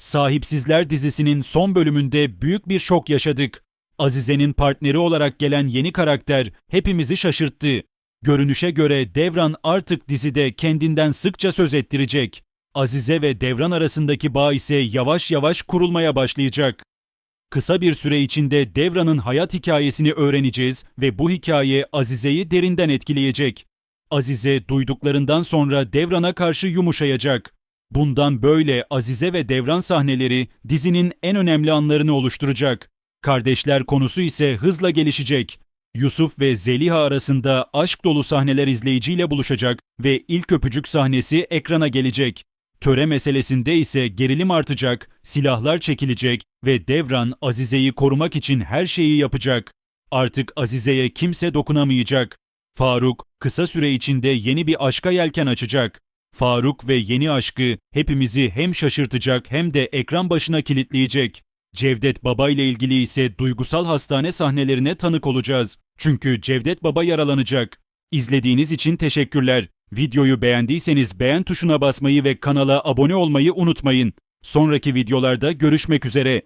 Sahipsizler dizisinin son bölümünde büyük bir şok yaşadık. Azize'nin partneri olarak gelen yeni karakter hepimizi şaşırttı. Görünüşe göre Devran artık dizide kendinden sıkça söz ettirecek. Azize ve Devran arasındaki bağ ise yavaş yavaş kurulmaya başlayacak. Kısa bir süre içinde Devran'ın hayat hikayesini öğreneceğiz ve bu hikaye Azize'yi derinden etkileyecek. Azize duyduklarından sonra Devran'a karşı yumuşayacak. Bundan böyle Azize ve Devran sahneleri dizinin en önemli anlarını oluşturacak. Kardeşler konusu ise hızla gelişecek. Yusuf ve Zeliha arasında aşk dolu sahneler izleyiciyle buluşacak ve ilk öpücük sahnesi ekrana gelecek. Töre meselesinde ise gerilim artacak, silahlar çekilecek ve Devran Azize'yi korumak için her şeyi yapacak. Artık Azize'ye kimse dokunamayacak. Faruk kısa süre içinde yeni bir aşka yelken açacak. Faruk ve yeni aşkı hepimizi hem şaşırtacak hem de ekran başına kilitleyecek. Cevdet Baba ile ilgili ise duygusal hastane sahnelerine tanık olacağız. Çünkü Cevdet Baba yaralanacak. İzlediğiniz için teşekkürler. Videoyu beğendiyseniz beğen tuşuna basmayı ve kanala abone olmayı unutmayın. Sonraki videolarda görüşmek üzere.